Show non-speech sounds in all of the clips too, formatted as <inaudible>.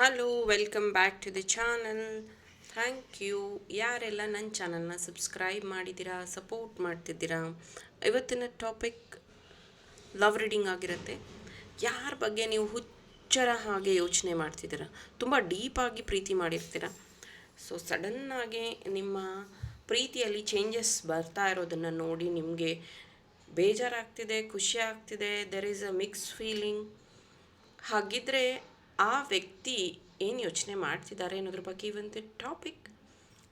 Hello welcome back to the channel thank you ಯಾರೆಲ್ಲ ನನ್ನ ಚಾನಲ್ನ ಸಬ್ಸ್ಕ್ರೈಬ್ ಮಾಡಿದ್ದೀರಾ ಸಪೋರ್ಟ್ ಮಾಡ್ತಿದ್ದೀರಾ, ಇವತ್ತಿನ ಟಾಪಿಕ್ ಲವ್ ರೀಡಿಂಗ್ ಆಗಿರುತ್ತೆ. ಯಾರ ಬಗ್ಗೆ ನೀವು ಹುಚ್ಚರ ಹಾಗೆ ಯೋಚನೆ ಮಾಡ್ತಿದ್ದೀರಾ? ತುಂಬ ಡೀಪಾಗಿ ಪ್ರೀತಿ ಮಾಡಿರ್ತೀರ? ಸೊ ಸಡನ್ನಾಗಿ ನಿಮ್ಮ ಪ್ರೀತಿಯಲ್ಲಿ ಚೇಂಜಸ್ ಬರ್ತಾ ಇರೋದನ್ನು ನೋಡಿ ನಿಮಗೆ ಬೇಜಾರಾಗ್ತಿದೆ, ಖುಷಿ ಆಗ್ತಿದೆ there is a mix feeling ಹಾಗಿದ್ರೆ ಆ ವ್ಯಕ್ತಿ ಏನು ಯೋಚನೆ ಮಾಡ್ತಿದ್ದಾರೆ ಅನ್ನೋದ್ರ ಬಗ್ಗೆ ಒಂದು ಟಾಪಿಕ್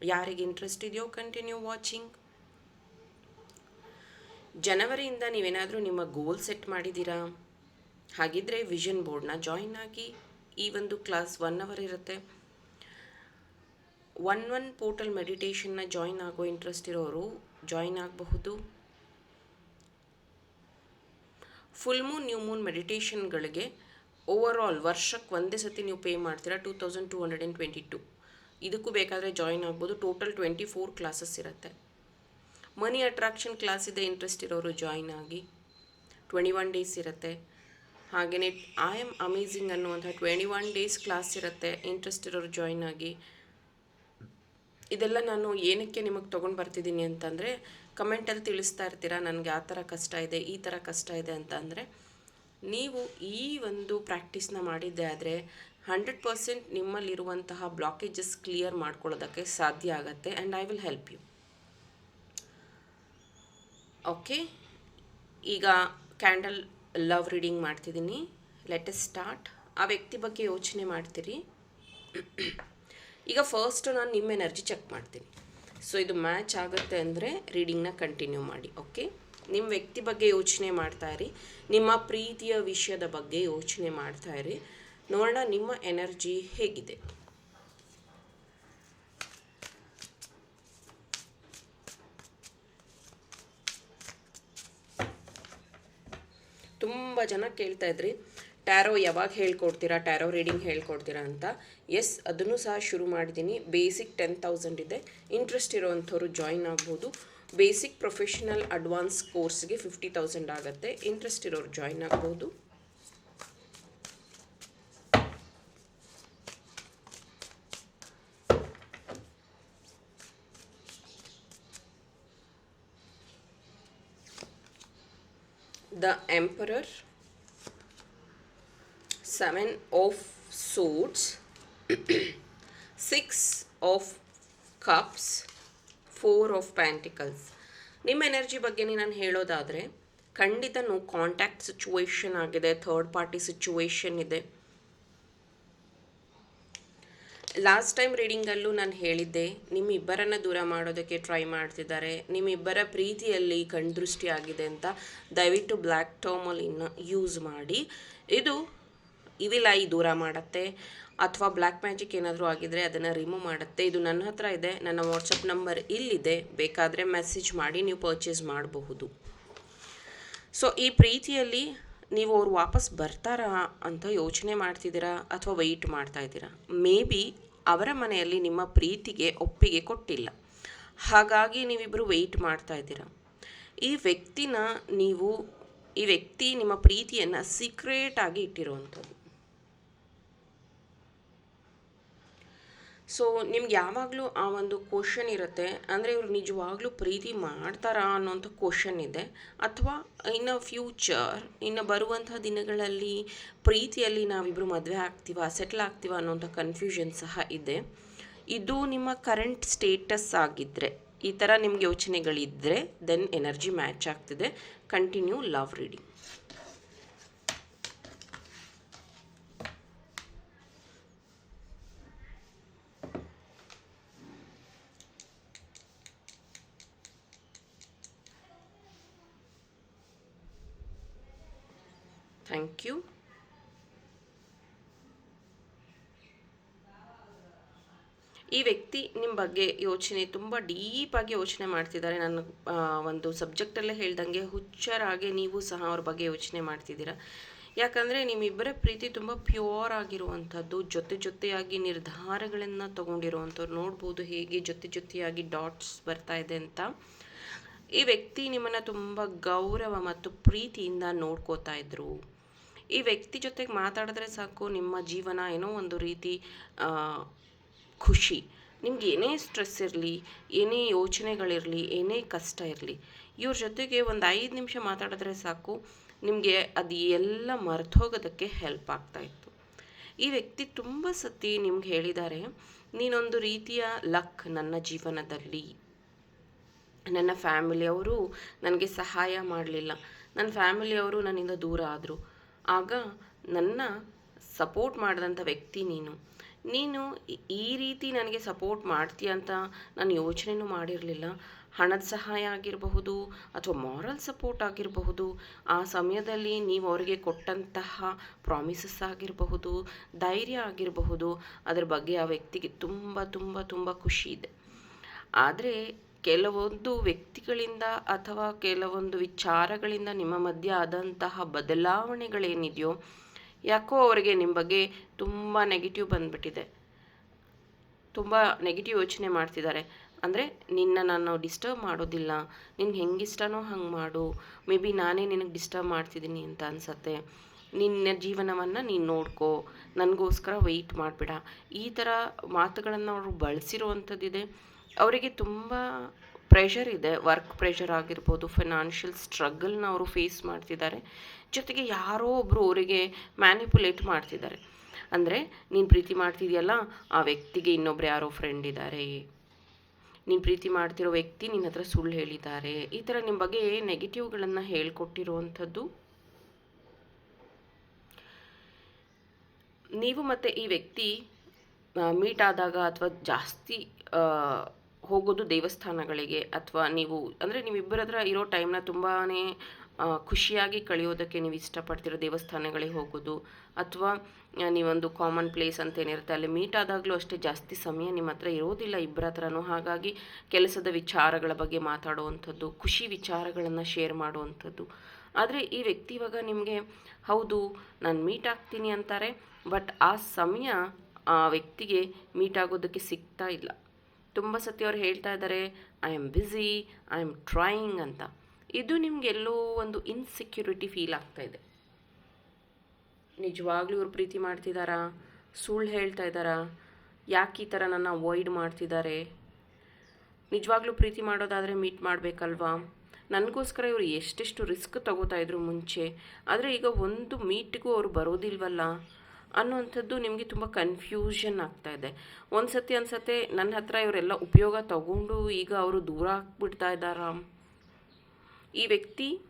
ಯಾರಿಗೆ ಇಂಟ್ರೆಸ್ಟ್ ಇದೆಯೋ ಕಂಟಿನ್ಯೂ ವಾಚಿಂಗ್ ಜನವರಿಯಿಂದ ನೀವೇನಾದರೂ ನಿಮ್ಮ ಗೋಲ್ ಸೆಟ್ ಮಾಡಿದ್ದೀರಾ? ಹಾಗಿದ್ರೆ ವಿಷನ್ ಬೋರ್ಡ್ನ ಜಾಯಿನ್ ಆಗಿ ಈ ಒಂದು ಕ್ಲಾಸ್ ಒನ್ ಅವರ್ ಇರುತ್ತೆ. ಒನ್ ಒನ್ ಪೋರ್ಟಲ್ ಮೆಡಿಟೇಷನ್ನ ಜಾಯಿನ್ ಆಗೋ ಇಂಟ್ರೆಸ್ಟ್ ಇರೋರು ಜಾಯಿನ್ ಆಗಬಹುದು. ಫುಲ್ ಮೂನ್ ನ್ಯೂ ಮೂನ್ ಮೆಡಿಟೇಷನ್ಗಳಿಗೆ ಓವರ್ ಆಲ್ ವರ್ಷಕ್ಕೆ ಒಂದೇ ಸತಿ ನೀವು ಪೇ ಮಾಡ್ತೀರಾ two thousand two hundred and twenty two ಇದಕ್ಕೂ ಬೇಕಾದರೆ ಜಾಯಿನ್ ಆಗ್ಬೋದು. ಟೋಟಲ್ ಟ್ವೆಂಟಿ ಫೋರ್ ಕ್ಲಾಸಸ್ ಇರುತ್ತೆ. ಮನಿ ಅಟ್ರಾಕ್ಷನ್ ಕ್ಲಾಸ್ ಇದೆ ಇಂಟ್ರೆಸ್ಟ್ ಇರೋರು ಜಾಯಿನ್ ಆಗಿ. ಟ್ವೆಂಟಿ ಒನ್ ಡೇಸ್ ಇರುತ್ತೆ. ಹಾಗೆಯೇ ಐ ಆಮ್ ಅಮೇಝಿಂಗ್ ಅನ್ನುವಂಥ ಟ್ವೆಂಟಿ ಒನ್ ಡೇಸ್ ಕ್ಲಾಸ್ ಇರುತ್ತೆ ಇಂಟ್ರೆಸ್ಟ್ ಇರೋರು ಜಾಯಿನ್ ಆಗಿ. ಇದೆಲ್ಲ ನಾನು ಏನಕ್ಕೆ ನಿಮಗೆ ತೊಗೊಂಡು ಬರ್ತಿದ್ದೀನಿ ಅಂತಂದರೆ ಕಮೆಂಟಲ್ಲಿ ತಿಳಿಸ್ತಾ ಇರ್ತೀರಾ, ನನಗೆ ಆ ಥರ ಕಷ್ಟ ಇದೆ, ಈ ಥರ ಕಷ್ಟ ಇದೆ ಅಂತ ಅಂದರೆ ನೀವು ಈ ಒಂದು ಪ್ರಾಕ್ಟೀಸ್ನ ಮಾಡಿದ್ದೆ ಆದರೆ ಹಂಡ್ರೆಡ್ ಪರ್ಸೆಂಟ್ ನಿಮ್ಮಲ್ಲಿರುವಂತಹ ಬ್ಲಾಕೇಜಸ್ ಕ್ಲಿಯರ್ ಮಾಡ್ಕೊಳ್ಳೋದಕ್ಕೆ ಸಾಧ್ಯ ಆಗುತ್ತೆ and I will help you okay ಈಗ ಕ್ಯಾಂಡಲ್ ಲವ್ ರೀಡಿಂಗ್ ಮಾಡ್ತಿದ್ದೀನಿ. ಲೆಟ್ ಎಸ್ ಸ್ಟಾರ್ಟ್ ಆ ವ್ಯಕ್ತಿ ಬಗ್ಗೆ ಯೋಚನೆ ಮಾಡ್ತೀರಿ. ಈಗ ಫಸ್ಟ್ ನಾನು ನಿಮ್ಮ ಎನರ್ಜಿ ಚೆಕ್ ಮಾಡ್ತೀನಿ. ಸೊ ಇದು ಮ್ಯಾಚ್ ಆಗುತ್ತೆ ಅಂದರೆ ರೀಡಿಂಗ್ನ ಕಂಟಿನ್ಯೂ ಮಾಡಿ ಓಕೆ ನಿಮ್ಮ ವ್ಯಕ್ತಿ ಬಗ್ಗೆ ಯೋಚನೆ ಮಾಡ್ತಾ ಇರಿ. ನಿಮ್ಮ ಪ್ರೀತಿಯ ವಿಷಯದ ಬಗ್ಗೆ ಯೋಚನೆ ಮಾಡ್ತಾ ಇರಿ. ನೋಡೋಣ ನಿಮ್ಮ ಎನರ್ಜಿ ಹೇಗಿದೆ. ತುಂಬ ಜನ ಕೇಳ್ತಾ ಇದ್ರಿ ಟ್ಯಾರೋ ಯಾವಾಗ ಹೇಳ್ಕೊಡ್ತೀರಾ? ಟ್ಯಾರೋ ರೀಡಿಂಗ್ ಹೇಳ್ಕೊಡ್ತೀರಾ ಅಂತ. ಎಸ್ ಅದನ್ನು ಸಹ ಶುರು ಮಾಡಿದ್ದೀನಿ. ಬೇಸಿಕ್ ಟೆನ್ ತೌಸಂಡ್ ಇದೆ. ಇಂಟ್ರೆಸ್ಟ್ ಇರೋವಂಥವ್ರು ಜಾಯಿನ್ ಆಗ್ಬೋದು. ಬೇಸಿಕ್ ಪ್ರೊಫೆಷನಲ್ ಅಡ್ವಾನ್ಸ್ ಕೋರ್ಸ್ಗೆ ಫಿಫ್ಟಿ ತೌಸಂಡ್ ಆಗುತ್ತೆ. ಇಂಟ್ರೆಸ್ಟ್ ಇರೋರು ಜಾಯಿನ್ ಆಗ್ಬೋದು. The emperor seven of swords. <coughs> Six of cups. Four of pentacles ನಿಮ್ಮ ಎನರ್ಜಿ ಬಗ್ಗೆನೇ ನಾನು ಹೇಳೋದಾದರೆ, ಖಂಡಿತ ಕಾಂಟ್ಯಾಕ್ಟ್ ಸಿಚುವೇಶನ್ ಆಗಿದೆ ಥರ್ಡ್ ಪಾರ್ಟಿ ಸಿಚುವೇಶನ್ ಇದೆ. ಲಾಸ್ಟ್ ಟೈಮ್ ರೀಡಿಂಗಲ್ಲೂ ನಾನು ಹೇಳಿದ್ದೆ, ನಿಮ್ಮಿಬ್ಬರನ್ನ ದೂರ ಮಾಡೋದಕ್ಕೆ ಟ್ರೈ ಮಾಡ್ತಿದ್ದಾರೆ. ನಿಮ್ಮಿಬ್ಬರ ಪ್ರೀತಿಯಲ್ಲಿ ಕಣ್ದೃಷ್ಟಿ ಆಗಿದೆ ಅಂತ ದಯವಿಟ್ಟು ಬ್ಲ್ಯಾಕ್ ಟರ್ಮಲ್ಲಿ ಇನ್ನು ಯೂಸ್ ಮಾಡಿ. ಇದು ಇವಿಲ್ ಐ ದೂರ ಮಾಡುತ್ತೆ ಅಥವಾ ಬ್ಲ್ಯಾಕ್ ಮ್ಯಾಜಿಕ್ ಏನಾದರೂ ಆಗಿದರೆ ಅದನ್ನು ರಿಮೂವ್ ಮಾಡುತ್ತೆ. ಇದು ನನ್ನ ಹತ್ರ ಇದೆ, ನನ್ನ ವಾಟ್ಸಪ್ ನಂಬರ್ ಇಲ್ಲಿದೆ, ಬೇಕಾದರೆ ಮೆಸೇಜ್ ಮಾಡಿ ನೀವು ಪರ್ಚೇಸ್ ಮಾಡಬಹುದು. ಸೊ ಈ ಪ್ರೀತಿಯಲ್ಲಿ ನೀವು ಅವ್ರು ವಾಪಸ್ ಬರ್ತಾರಾ ಅಂತ ಯೋಚನೆ ಮಾಡ್ತಿದ್ದೀರಾ ಅಥವಾ ವೆಯ್ಟ್ ಮಾಡ್ತಾ ಇದ್ದೀರಾ? ಮೇ ಬಿ ಅವರ ಮನೆಯಲ್ಲಿ ನಿಮ್ಮ ಪ್ರೀತಿಗೆ ಒಪ್ಪಿಗೆ ಕೊಟ್ಟಿಲ್ಲ. ಹಾಗಾಗಿ ನೀವಿಬ್ಬರು ವೆಯ್ಟ್ ಮಾಡ್ತಾ ಇದ್ದೀರಾ? ಈ ವ್ಯಕ್ತಿನ ನೀವು, ಈ ವ್ಯಕ್ತಿ ನಿಮ್ಮ ಪ್ರೀತಿಯನ್ನು ಸೀಕ್ರೇಟಾಗಿ ಇಟ್ಟಿರುವಂಥದ್ದು. ಸೊ ನಿಮ್ಗೆ ಯಾವಾಗಲೂ ಆ ಒಂದು ಕ್ವಶನ್ ಇರುತ್ತೆ. ಅಂದರೆ ಇವ್ರು ನಿಜವಾಗ್ಲೂ ಪ್ರೀತಿ ಮಾಡ್ತಾರಾ ಅನ್ನೋಂಥ ಕ್ವಶನ್ ಇದೆ. ಅಥವಾ ಇನ್ನು ಫ್ಯೂಚರ್ ಇನ್ನು ಬರುವಂಥ ದಿನಗಳಲ್ಲಿ ಪ್ರೀತಿಯಲ್ಲಿ ನಾವಿಬ್ಬರು ಮದುವೆ ಆಗ್ತೀವ ಸೆಟ್ಲ್ ಆಗ್ತೀವ ಅನ್ನೋಂಥ ಕನ್ಫ್ಯೂಷನ್ ಸಹ ಇದೆ. ಇದು ನಿಮ್ಮ ಕರೆಂಟ್ ಸ್ಟೇಟಸ್ ಆಗಿದ್ದರೆ ಈ ಥರ ನಿಮ್ಗೆ ಯೋಚನೆಗಳಿದ್ದರೆ ದೆನ್ ಎನರ್ಜಿ ಮ್ಯಾಚ್ ಆಗ್ತಿದೆ. Continue love reading thank you ಈ ವ್ಯಕ್ತಿ ನಿಮ್ಮ ಬಗ್ಗೆ ಯೋಚನೆ ತುಂಬ ಡೀಪಾಗಿ ಯೋಚನೆ ಮಾಡ್ತಿದ್ದಾರೆ. ನನ್ನ ಒಂದು ಸಬ್ಜೆಕ್ಟಲ್ಲೇ ಹೇಳ್ದಂಗೆ ಹುಚ್ಚರಾಗೆ ನೀವು ಸಹ ಅವ್ರ ಬಗ್ಗೆ ಯೋಚನೆ ಮಾಡ್ತಿದ್ದೀರಾ. ಯಾಕಂದರೆ ನಿಮ್ಮಿಬ್ಬರ ಪ್ರೀತಿ ತುಂಬ ಪ್ಯೂರ್ ಆಗಿರುವಂಥದ್ದು, ಜೊತೆ ಜೊತೆಯಾಗಿ ನಿರ್ಧಾರಗಳನ್ನು ತೊಗೊಂಡಿರುವಂಥವ್ರು ನೋಡ್ಬೋದು ಹೇಗೆ ಜೊತೆ ಜೊತೆಯಾಗಿ ಡಾಟ್ಸ್ ಬರ್ತಾ ಇದೆ ಅಂತ. ಈ ವ್ಯಕ್ತಿ ನಿಮ್ಮನ್ನು ತುಂಬ ಗೌರವ ಮತ್ತು ಪ್ರೀತಿಯಿಂದ ನೋಡ್ಕೋತಾ ಇದ್ರು. ಈ ವ್ಯಕ್ತಿ ಜೊತೆಗೆ ಮಾತಾಡಿದ್ರೆ ಸಾಕು, ನಿಮ್ಮ ಜೀವನ ಏನೋ ಒಂದು ರೀತಿ ಖುಷಿ. ನಿಮ್ಗೆ ಏನೇ ಸ್ಟ್ರೆಸ್ ಇರಲಿ, ಏನೇ ಯೋಚನೆಗಳಿರಲಿ, ಏನೇ ಕಷ್ಟ ಇರಲಿ, ಇವ್ರ ಜೊತೆಗೆ ಒಂದು ಐದು ನಿಮಿಷ ಮಾತಾಡಿದ್ರೆ ಸಾಕು, ನಿಮಗೆ ಅದು ಎಲ್ಲ ಮರ್ತೋಗೋದಕ್ಕೆ ಹೆಲ್ಪ್ ಆಗ್ತಾ ಇತ್ತು. ಈ ವ್ಯಕ್ತಿ ತುಂಬ ಸತಿ ನಿಮ್ಗೆ ಹೇಳಿದ್ದಾರೆ ನೀನೊಂದು ರೀತಿಯ ಲಕ್ ನನ್ನ ಜೀವನದಲ್ಲಿ. ನನ್ನ ಫ್ಯಾಮಿಲಿಯವರು ನನಗೆ ಸಹಾಯ ಮಾಡಲಿಲ್ಲ. ನನ್ನ ಫ್ಯಾಮಿಲಿಯವರು ನನ್ನಿಂದ ದೂರ ಆದರು. ಆಗ ನನ್ನ ಸಪೋರ್ಟ್ ಮಾಡಿದಂಥ ವ್ಯಕ್ತಿ ನೀನು. ನೀನು ಈ- ರೀತಿ ನನಗೆ ಸಪೋರ್ಟ್ ಮಾಡ್ತೀಯ ಅಂತ ನಾನು ಯೋಚನೆನೂ ಮಾಡಿರಲಿಲ್ಲ. ಹಣದ ಸಹಾಯ ಆಗಿರಬಹುದು ಅಥವಾ ಮಾರಲ್ ಸಪೋರ್ಟ್ ಆಗಿರಬಹುದು. ಆ ಸಮಯದಲ್ಲಿ ನೀವು ಅವರಿಗೆ ಕೊಟ್ಟಂತಹ ಪ್ರಾಮಿಸಸ್ ಆಗಿರಬಹುದು, ಧೈರ್ಯ ಆಗಿರಬಹುದು. ಅದರ ಬಗ್ಗೆ ಆ ವ್ಯಕ್ತಿಗೆ ತುಂಬ ತುಂಬ ತುಂಬ ಖುಷಿ ಇದೆ. ಆದರೆ ಕೆಲವೊಂದು ವ್ಯಕ್ತಿಗಳಿಂದ ಅಥವಾ ಕೆಲವೊಂದು ವಿಚಾರಗಳಿಂದ ನಿಮ್ಮ ಮಧ್ಯೆ ಆದಂತಹ ಬದಲಾವಣೆಗಳೇನಿದೆಯೋ, ಯಾಕೋ ಅವರಿಗೆ ನಿಮ್ಮ ಬಗ್ಗೆ ತುಂಬ ನೆಗೆಟಿವ್ ಬಂದ್ಬಿಟ್ಟಿದೆ. ತುಂಬ ನೆಗೆಟಿವ್ ಯೋಚನೆ ಮಾಡ್ತಿದ್ದಾರೆ. ಅಂದರೆ ನಿನ್ನ ನಾನು ಡಿಸ್ಟರ್ಬ್ ಮಾಡೋದಿಲ್ಲ, ನಿನ್ಗೆ ಹೆಂಗೆ ಇಷ್ಟನೋ ಹಂಗೆ ಮಾಡು ಮೇ ಬಿ ನಾನೇ ನಿನಗೆ ಡಿಸ್ಟರ್ಬ್ ಮಾಡ್ತಿದ್ದೀನಿ ಅಂತ ಅನ್ಸತ್ತೆ. ನಿನ್ನ ಜೀವನವನ್ನು ನೀನು ನೋಡ್ಕೋ, ನನಗೋಸ್ಕರ ವೆಯ್ಟ್ ಮಾಡಿಬಿಡ. ಈ ಥರ ಮಾತುಗಳನ್ನು ಅವರು ಬಳಸಿರುವಂಥದ್ದಿದೆ. ಅವರಿಗೆ ತುಂಬ ಪ್ರೆಷರ್ ಇದೆ ವರ್ಕ್ ಪ್ರೆಷರ್ ಆಗಿರ್ಬೋದು ಫೈನಾನ್ಷಿಯಲ್ ಸ್ಟ್ರಗಲ್ನ ಅವರು ಫೇಸ್ ಮಾಡ್ತಿದ್ದಾರೆ. ಜೊತೆಗೆ ಯಾರೋ ಒಬ್ಬರು ಅವರಿಗೆ ಮ್ಯಾನಿಪುಲೇಟ್ ಮಾಡ್ತಿದ್ದಾರೆ. ಅಂದರೆ, ನೀನು ಪ್ರೀತಿ ಮಾಡ್ತಿದೆಯಲ್ಲ, ಆ ವ್ಯಕ್ತಿಗೆ ಇನ್ನೊಬ್ರು ಯಾರೋ ಫ್ರೆಂಡ್ ಇದ್ದಾರೆ ನೀನು ಪ್ರೀತಿ ಮಾಡ್ತಿರೋ ವ್ಯಕ್ತಿ ನಿನ್ನ ಹತ್ರ ಸುಳ್ಳು ಹೇಳಿದ್ದಾರೆ. ಈ ಥರ ನಿಮ್ಮ ಬಗ್ಗೆ ನೆಗೆಟಿವ್ಗಳನ್ನು ಹೇಳ್ಕೊಟ್ಟಿರುವಂಥದ್ದು ನೀವು ಮತ್ತು ಈ ವ್ಯಕ್ತಿ ಮೀಟ್ ಆದಾಗ ಅಥವಾ ಜಾಸ್ತಿ ಹೋಗೋದು ದೇವಸ್ಥಾನಗಳಿಗೆ ಅಥವಾ ನೀವು, ಅಂದರೆ ನೀವಿಬ್ಬರ ಹತ್ರ ಇರೋ ಟೈಮ್ನ ತುಂಬಾ ಖುಷಿಯಾಗಿ ಕಳೆಯೋದಕ್ಕೆ ನೀವು ಇಷ್ಟಪಡ್ತಿರೋ ದೇವಸ್ಥಾನಗಳಿಗೆ ಹೋಗೋದು ಅಥವಾ ನೀವೊಂದು ಕಾಮನ್ ಪ್ಲೇಸ್ ಅಂತ ಏನಿರುತ್ತೆ, ಅಲ್ಲಿ ಮೀಟ್ ಆದಾಗಲೂ ಅಷ್ಟೇ ಜಾಸ್ತಿ ಸಮಯ ನಿಮ್ಮ ಹತ್ರ ಇರೋದಿಲ್ಲ ಇಬ್ಬರ ಹತ್ರನೂ. ಹಾಗಾಗಿ ಕೆಲಸದ ವಿಚಾರಗಳ ಬಗ್ಗೆ ಮಾತಾಡುವಂಥದ್ದು, ಖುಷಿ ವಿಚಾರಗಳನ್ನು ಶೇರ್ ಮಾಡುವಂಥದ್ದು. ಆದರೆ ಈ ವ್ಯಕ್ತಿ ಇವಾಗ ನಿಮಗೆ, ಹೌದು, ನಾನು ಮೀಟ್ ಆಗ್ತೀನಿ ಅಂತಾರೆ ಬಟ್ ಆ ಸಮಯ ಆ ವ್ಯಕ್ತಿಗೆ ಮೀಟ್ ಆಗೋದಕ್ಕೆ ಸಿಗ್ತಾ ಇಲ್ಲ. ತುಂಬ ಸತಿ ಅವ್ರು ಹೇಳ್ತಾ ಇದ್ದಾರೆ I am busy I am trying ಅಂತ. ಇದು ನಿಮ್ಗೆ ಎಲ್ಲೋ ಒಂದು ಇನ್ಸೆಕ್ಯೂರಿಟಿ ಫೀಲ್ ಆಗ್ತಾ ಇದೆ. ನಿಜವಾಗ್ಲೂ ಇವ್ರು ಪ್ರೀತಿ ಮಾಡ್ತಿದ್ದಾರಾ ಸುಳ್ಳು ಹೇಳ್ತಾ ಇದ್ದಾರಾ ಯಾಕೆ ಈ ಥರ ನನ್ನ ಅವಾಯ್ಡ್ ಮಾಡ್ತಿದ್ದಾರೆ ನಿಜವಾಗ್ಲೂ ಪ್ರೀತಿ ಮಾಡೋದಾದರೆ ಮೀಟ್ ಮಾಡಬೇಕಲ್ವಾ? ನನಗೋಸ್ಕರ ಇವರು ಎಷ್ಟೆಷ್ಟು ರಿಸ್ಕ್ ತಗೋತಾ ಇದ್ರು ಮುಂಚೆ. ಆದರೆ ಈಗ ಒಂದು ಮೀಟ್ಗೂ ಅವರು ಬರೋದಿಲ್ವಲ್ಲ? ಅನ್ನೋವಂಥದ್ದು ನಿಮಗೆ ತುಂಬ ಕನ್ಫ್ಯೂಷನ್ ಆಗ್ತಾ ಇದೆ. ಒಂದು ಸತಿ ಅನ್ಸತ್ತೆ ನನ್ನ ಹತ್ರ ಇವರೆಲ್ಲ ಉಪಯೋಗ ತಗೊಂಡು ಈಗ ಅವರು ದೂರ ಆಗ್ಬಿಡ್ತಾ ಇದ್ದಾರಾ? ಈ ವ್ಯಕ್ತಿ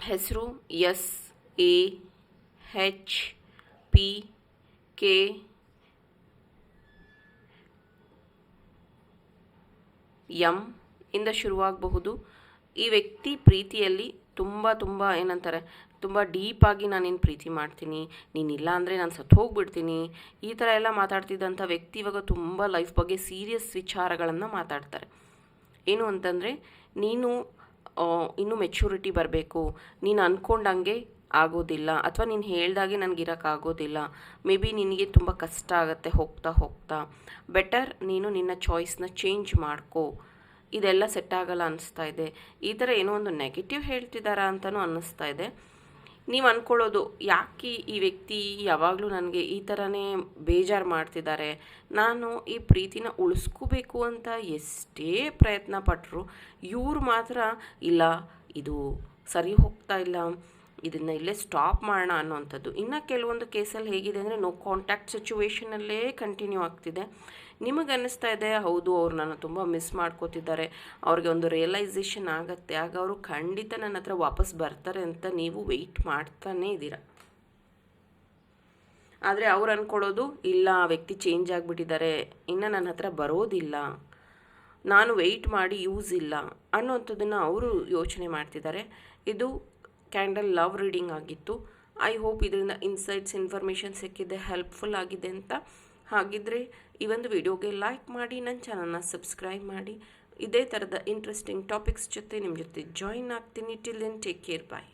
ಹೆಸರು S, A, H, P, K, M ಇಂದ ಶುರುವಾಗಬಹುದು. ಈ ವ್ಯಕ್ತಿ ಪ್ರೀತಿಯಲ್ಲಿ ತುಂಬ ತುಂಬ ಏನಂತಾರೆ, ತುಂಬ ಡೀಪಾಗಿ ನಾನೇನು ಪ್ರೀತಿ ಮಾಡ್ತೀನಿ, ನೀನಿಲ್ಲ ಅಂದರೆ ನಾನು ಸತ್ತು ಹೋಗ್ಬಿಡ್ತೀನಿ. ಈ ಥರ ಎಲ್ಲ ಮಾತಾಡ್ತಿದ್ದಂಥ ವ್ಯಕ್ತಿ ಇವಾಗ ತುಂಬ ಲೈಫ್ ಬಗ್ಗೆ ಸೀರಿಯಸ್ ವಿಚಾರಗಳನ್ನು ಮಾತಾಡ್ತಾರೆ. ಏನು ಅಂತಂದರೆ, ನೀನು ಇನ್ನೂ ಮೆಚುರಿಟಿ ಬರಬೇಕು. ನೀನು ಅಂದ್ಕೊಂಡಂಗೆ ಆಗೋದಿಲ್ಲ, ಅಥವಾ ನೀನು ಹೇಳ್ದಾಗೆ ನನಗೆ ಇರೋಕ್ಕಾಗೋದಿಲ್ಲ ಮೇ ಬಿ ನಿನಗೆ ತುಂಬ ಕಷ್ಟ ಆಗುತ್ತೆ ಹೋಗ್ತಾ ಹೋಗ್ತಾ. ಬೆಟರ್ ನೀನು ನಿನ್ನ ಚಾಯ್ಸ್ನ ಚೇಂಜ್ ಮಾಡ್ಕೋ. ಇದೆಲ್ಲ ಸೆಟ್ ಆಗಲ್ಲ ಅನ್ನಿಸ್ತಾ ಇದೆ. ಈ ಥರ ಏನೋ ಒಂದು ನೆಗೆಟಿವ್ ಹೇಳ್ತಿದ್ದಾರಾ ಅಂತಲೂ ಅನ್ನಿಸ್ತಾ ಇದೆ. ನೀವು ಅಂದ್ಕೊಳ್ಳೋದು ಯಾಕೆ ಈ ವ್ಯಕ್ತಿ ಯಾವಾಗಲೂ ನನಗೆ ಈ ಥರನೇ ಬೇಜಾರು ಮಾಡ್ತಿದ್ದಾರೆ ನಾನು ಈ ಪ್ರೀತಿನ ಉಳಿಸ್ಕೋಬೇಕು ಅಂತ ಎಷ್ಟೇ ಪ್ರಯತ್ನ ಪಟ್ಟರು ಇವ್ರು ಮಾತ್ರ, ಇಲ್ಲ, ಇದು ಸರಿ ಹೋಗ್ತಾ ಇಲ್ಲ, ಇದನ್ನು ಇಲ್ಲೇ ಸ್ಟಾಪ್ ಮಾಡೋಣ ಅನ್ನೋವಂಥದ್ದು ಇನ್ನು ಕೆಲವೊಂದು ಕೇಸಲ್ಲಿ ಹೇಗಿದೆ ಅಂದರೆ ನೋ ಕಾಂಟ್ಯಾಕ್ಟ್ ಸಿಚುವೇಷನಲ್ಲೇ ಕಂಟಿನ್ಯೂ ಆಗ್ತಿದೆ. ನಿಮಗೆ ಅನ್ನಿಸ್ತಾ ಇದೆ? ಹೌದು, ಅವ್ರು ನನ್ನ ತುಂಬ ಮಿಸ್ ಮಾಡ್ಕೋತಿದ್ದಾರೆ. ಅವ್ರಿಗೆ ಒಂದು ರಿಯಲೈಸೇಷನ್ ಆಗುತ್ತೆ. ಆಗ ಅವರು ಖಂಡಿತ ನನ್ನ ಹತ್ರ ವಾಪಸ್ ಬರ್ತಾರೆ ಅಂತ ನೀವು ವೆಯ್ಟ್ ಮಾಡ್ತಾನೇ ಇದ್ದೀರ? ಆದರೆ ಅವ್ರು ಅಂದ್ಕೊಳ್ಳೋದು ಇಲ್ಲ, ಆ ವ್ಯಕ್ತಿ ಚೇಂಜ್ ಆಗಿಬಿಟ್ಟಿದ್ದಾರೆ. ಇನ್ನು ನನ್ನ ಹತ್ರ ಬರೋದಿಲ್ಲ. ನಾನು ವೆಯ್ಟ್ ಮಾಡಿ ಯೂಸ್ ಇಲ್ಲ ಅನ್ನೋಂಥದ್ದನ್ನು ಅವರು ಯೋಚನೆ ಮಾಡ್ತಿದ್ದಾರೆ. ಇದು ಕ್ಯಾಂಡಲ್ ಲವ್ ರೀಡಿಂಗ್ ಆಗಿತ್ತು. ಐ ಹೋಪ್ ಇದರಿಂದ ಇನ್ಸೈಟ್ಸ್ ಇನ್ಫಾರ್ಮೇಷನ್ ಸಿಕ್ಕಿದೆ ಹೆಲ್ಪ್ಫುಲ್ ಆಗಿದೆ ಅಂತ. ಹಾಗಿದ್ರೆ ಈ ಒಂದು ವಿಡಿಯೋಗೆ ಲೈಕ್ ಮಾಡಿ ನನ್ನ ಚಾನಲ್ನ ಸಬ್ಸ್ಕ್ರೈಬ್ ಮಾಡಿ. ಇದೇ ಥರದ ಇಂಟ್ರೆಸ್ಟಿಂಗ್ ಟಾಪಿಕ್ಸ್ ಜೊತೆ ನಿಮ್ಮ ಜೊತೆ ಜಾಯಿನ್ ಆಗ್ತೀನಿ. Till then take care bye